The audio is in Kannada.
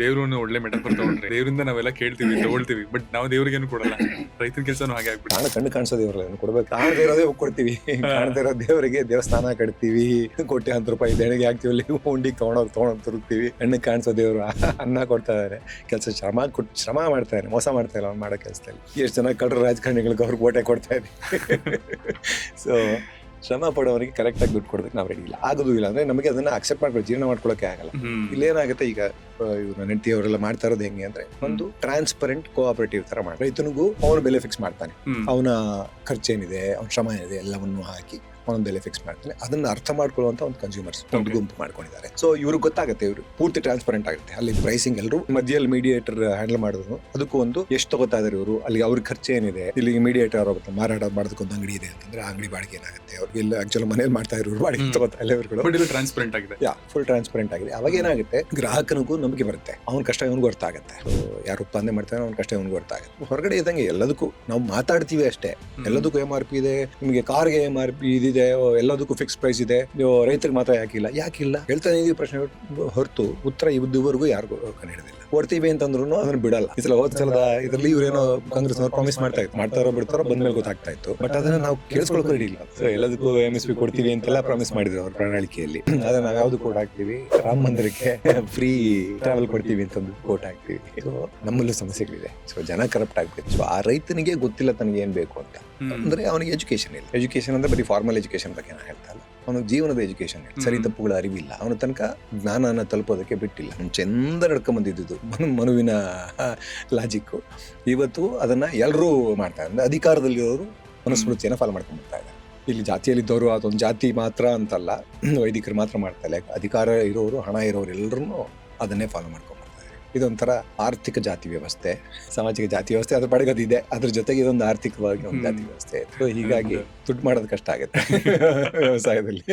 ದೇವ್ರು ಒಳ್ಳೆ ಮೆಟಫರ್ ತಗೊಂಡ್ರೆ ದೇವರಿಂದ ನಾವೆಲ್ಲ ಕೇಳ್ತೀವಿ ತಗೊಳ್ತೀವಿ ಬಟ್ ನಾವು ದೇವ್ರಿಗೇನು ಕೊಡಲ್ಲ. ರೈತರ ಕೆಲಸನೂ ಹಾಗೆ ಆಗ್ಬಿಟ್ಟು ಕಾಣ ಕಣ್ಣು ಕಾಣಿಸೋ ದೇವ್ರ ಕೊಡ್ಬೇಕು. ಕಾಣದೇ ಇರೋದೇ ಹೋಗ್ ಕೊಡ್ತೀವಿ ಕಾಣದೇ ಇರೋ ದೇವರಿಗೆ ದೇವಸ್ಥಾನ ಕಟ್ತೀವಿ. ಕೋಟಿ ಹತ್ತು ರೂಪಾಯಿ ದೇಣಿಗೆ ಹಾಕ್ತಿವಿ ಅಲ್ಲಿ ಉಂಡಿಗೆ ತಗೊಂಡೋಗಿ ತಗೊಂಡೋಗಿ ತುರುಕ್ತೀವಿ ಕಣ್ಣು ಕಾಣಿಸೋ ದೇವ್ರು ಅನ್ನ ಕೊಡ್ತಾ ಇದಾರೆ. ಕೆಲಸ ಶ್ರಮ ಕೊಟ್ಟು ಶ್ರಮ ಮಾಡ್ತಾ ಇದ್ದಾನೆ ಮೋಸ ಮಾಡ್ತಾ ಇಲ್ಲ ಅವ್ನು ಮಾಡೋ ಕೆಲಸದಲ್ಲಿ. ಎಷ್ಟು ಜನ ಕಳ್ಳರು ರಾಜಕಾರಣಿಗಳಿಗೆ ಅವ್ರಿಗೆ ಓಟೆ ಕೊಡ್ತಾ ಇದ್ದೀವಿ ಸೊ ಶ್ರಮ ಪಡೋರಿಗೆ ಕರೆಕ್ಟಾಗಿ ದುಡ್ಡು ಕೊಡೋದಕ್ಕೆ ನಾವು ರೆಡಿ ಇಲ್ಲ. ಆಗೋದು ಇಲ್ಲ ಅಂದ್ರೆ ನಮಗೆ ಅದನ್ನ ಅಕ್ಸೆಪ್ಟ್ ಮಾಡ್ಕೊಳ್ಳಿ ಜೀರ್ಣ ಮಾಡ್ಕೊಳ್ಳೋಕೆ ಆಗಲ್ಲ. ಇಲ್ಲೇನಾಗುತ್ತೆ ಈಗ ಇವ್ರ ನೆಂಟಿ ಅವರೆಲ್ಲ ಮಾಡ್ತಾ ಇರೋದು ಹೆಂಗೆ ಅಂದ್ರೆ ಒಂದು ಟ್ರಾನ್ಸ್ಪರೆಂಟ್ ಕೋಆಪರೇಟಿವ್ ತರ ಮಾಡಿ ರೈತನಿಗೂ ಅವನು ಬೆಲೆ ಫಿಕ್ಸ್ ಮಾಡ್ತಾನೆ. ಅವನ ಖರ್ಚೇನಿದೆ ಅವನ ಶ್ರಮ ಏನಿದೆ ಎಲ್ಲವನ್ನು ಹಾಕಿ. ಬೆಲೆ ಫಿಕ್ಸ್ ಮಾಡ್ತಾನೆ. ಅದನ್ನ ಅರ್ಥ ಮಾಡ್ಕೊಳ್ಳುವಂತ ಒಂದು ಕನ್ಸ್ಯೂಮರ್ಸ್ ಒಂದು ಗುಂಪು ಮಾಡ್ಕೊಂಡಿದ್ದಾರೆ. ಸೊ ಇವ್ರಿಗೆ ಗೊತ್ತಾಗುತ್ತೆ ಇವರು ಪೂರ್ತಿ ಟ್ರಾನ್ಸ್ಪರೆಂಟ್ ಆಗುತ್ತೆ. ಅಲ್ಲಿ ಪ್ರೈಸಿಂಗ್ ಎಲ್ಲರೂ ಮಧ್ಯದಲ್ಲಿ ಮೀಡಿಯೇಟರ್ ಹ್ಯಾಂಡಲ್ ಮಾಡಿದ್ರು. ಅದಕ್ಕೂ ಒಂದು ಎಷ್ಟು ತಗೋತಾ ಇದಾರೆ ಇವರು? ಅಲ್ಲಿ ಅವ್ರ ಖರ್ಚು ಏನಿದೆ? ಇಲ್ಲಿ ಮೀಡಿಯೇಟರ್ ಅವ್ರ ಮಾರಾಟ ಮಾಡೋದಕ್ಕೊಂದು ಅಂಗಡಿ ಇದೆ ಅಂತಂದ್ರೆ ಆ ಅಂಗಡಿ ಬಾಡಿಗೆ ಏನಾಗುತ್ತೆ? ಅವ್ರಿಗೆ ಇಲ್ಲ ಆಕ್ಚುಲಿ ಮನೇಲಿ ಮಾಡ್ತಾ ಇರೋರು ಬಾಡಿಗೆ. ತಗೋತಾ ಇದು ಟ್ರಾನ್ಸ್ಪರೆಂಟ್ ಆಗಿದೆ. ಯಾ ಫುಲ್ ಟ್ರಾನ್ಸ್ಪರೆಂಟ್ ಆಗಿದೆ. ಅವಾಗ ಏನಾಗುತ್ತೆ? ಗ್ರಾಹಕನಿಗೂ ನಂಬಿಕೆ ಬರುತ್ತೆ. ಅವ್ನ ಕಷ್ಟ ಇವನಿಗೆ ಗೊತ್ತಾಗುತ್ತೆ ಯಾರು ಉತ್ಪಾದನೆ ಮಾಡ್ತಾನೆ ಅವ್ನ ಕಷ್ಟ ಇವನಿಗೆ ಗೊತ್ತಾಗುತ್ತೆ ಹೊರಗಡೆ ಇದ್ದಂಗೆ ಎಲ್ಲದಕ್ಕೂ ನಾವು ಮಾತಾಡ್ತೀವಿ ಅಷ್ಟೇ. ಎಲ್ಲದಕ್ಕೂ ಎಂ ಆರ್ ಪಿ ಇದೆ. ನಿಮಗೆ ಕಾರ್ಗೆ ಎಂ ಆರ್ ಪಿ ಇದಿದೆ ಓ, ಎಲ್ಲದಕ್ಕೂ ಫಿಕ್ಸ್ ಪ್ರೈಸ್ ಇದೆ. ನೀವು ರೈತರಿಗೆ ಮಾತ್ರ ಯಾಕಿಲ್ಲ? ಯಾಕಿಲ್ಲ? ಹೇಳ್ತಾನೆ ಇದೀವಿ ಪ್ರಶ್ನೆ ಹೊರತು ಉತ್ತರ ಇದುವರೆಗೂ ಯಾರಿಗೂ ಕಂಡಿಡಿದಿಲ್ಲ ಕೊಡ್ತೀವಿ ಅಂತಂದ್ರು ಅದನ್ನ ಬಿಡಲ್ಲ. ಈ ಸಲ ಹೋದ ಸಲದ ಇದರಲ್ಲಿ ಇವ್ರೇನೋ ಕಾಂಗ್ರೆಸ್ ಅವ್ರು ಪ್ರಾಮಿಸ್ ಮಾಡ್ತಾ ಇತ್ತು ಮಾಡ್ತಾರೋ ಬಿಡ್ತಾರೋ ಬಂದ್ಮೇಲೆ ಗೊತ್ತಾಗ್ತಾ ಇತ್ತು. ಬಟ್ ಅದನ್ನ ನಾವು ಕೇಳಿಸ್ಕೊಳಕ್ ರೆಡಿ ಇಲ್ಲ. ಸೊ ಎಲ್ಲದಕ್ಕೂ ಎಂ ಎಸ್ ಪಿ ಕೊಡ್ತೀವಿ ಅಂತೆಲ್ಲ ಪ್ರಾಮಿಸ್ ಮಾಡಿದ್ರು ಅವ್ರ ಪ್ರಣಾಳಿಕೆಯಲ್ಲಿ. ಅದನ್ನ ನಾವು ಯಾವ್ದು ಕೋಟ್ ಹಾಕ್ತೀವಿ? ರಾಮ ಮಂದಿರಕ್ಕೆ ಫ್ರೀ ಟ್ರಾವೆಲ್ ಕೊಡ್ತೀವಿ ಅಂತಂದು ಕೋಟ್ ಹಾಕ್ತೀವಿ. ಸೊ ನಮ್ಮಲ್ಲೂ ಸಮಸ್ಯೆಗಳಿದೆ. ಸೊ ಜನ ಕರಪ್ಟ್ ಆಗ್ಬೇಕು. ಸೊ ಆ ರೈತನಿಗೆ ಗೊತ್ತಿಲ್ಲ ತನಗೆ ಏನ್ ಬೇಕು ಅಂತ. ಅಂದ್ರೆ ಅವನಿಗೆ ಎಜುಕೇಶನ್ ಇಲ್ಲ. ಎಜುಕೇಶನ್ ಅಂದ್ರೆ ಬರೀ ಫಾರ್ಮಲ್ ಎಜುಕೇಶನ್ ಬಗ್ಗೆ ನಾನು ಹೇಳ್ತಾ ಇಲ್ಲ. ಅವನಿಗೆ ಜೀವನದ ಎಜುಕೇಶನ್ ಸರಿ. ತಪ್ಪುಗಳ ಅರಿವಿಲ್ಲ. ಅವನ ತನಕ ಜ್ಞಾನನ ತಲುಪೋದಕ್ಕೆ ಬಿಟ್ಟಿಲ್ಲ. ಅವ್ನು ಚೆಂದ ಮನು ಮನುವಿನ ಲಾಜಿಕ್ಕು ಇವತ್ತು ಅದನ್ನ ಎಲ್ಲರೂ ಮಾಡ್ತಾರೆ ಅಂದ್ರೆ ಅಧಿಕಾರದಲ್ಲಿರೋರು ಮನುಸ್ಮೃತಿಯನ್ನು ಫಾಲೋ ಮಾಡ್ಕೊಂಡು ಬರ್ತಾ ಇದ್ದಾರೆ. ಇಲ್ಲಿ ಜಾತಿಯಲ್ಲಿದ್ದವರು ಅದೊಂದು ಜಾತಿ ಮಾತ್ರ ಅಂತಲ್ಲ. ವೈದಿಕರು ಮಾತ್ರ ಮಾಡ್ತಾ ಇಲ್ಲ. ಅಧಿಕಾರ ಇರೋರು ಹಣ ಇರೋರು ಎಲ್ಲರೂ ಅದನ್ನೇ ಫಾಲೋ ಮಾಡ್ಕೊಂಡು ಇದೊಂಥರ ಆರ್ಥಿಕ ಜಾತಿ ವ್ಯವಸ್ಥೆ ಸಾಮಾಜಿಕ ಜಾತಿ ವ್ಯವಸ್ಥೆ ಅದ್ರ ಪಡೆಗದಿದೆ ಅದ್ರ ಜೊತೆಗೆ ಇದೊಂದು ಆರ್ಥಿಕವಾಗಿ ಒಂದು ಜಾತಿ. ವ್ಯವಸ್ಥೆ ಹೀಗಾಗಿ. ದುಡ್ಡು ಮಾಡೋದು ಕಷ್ಟ ಆಗುತ್ತೆ ವ್ಯವಸಾಯದಲ್ಲಿ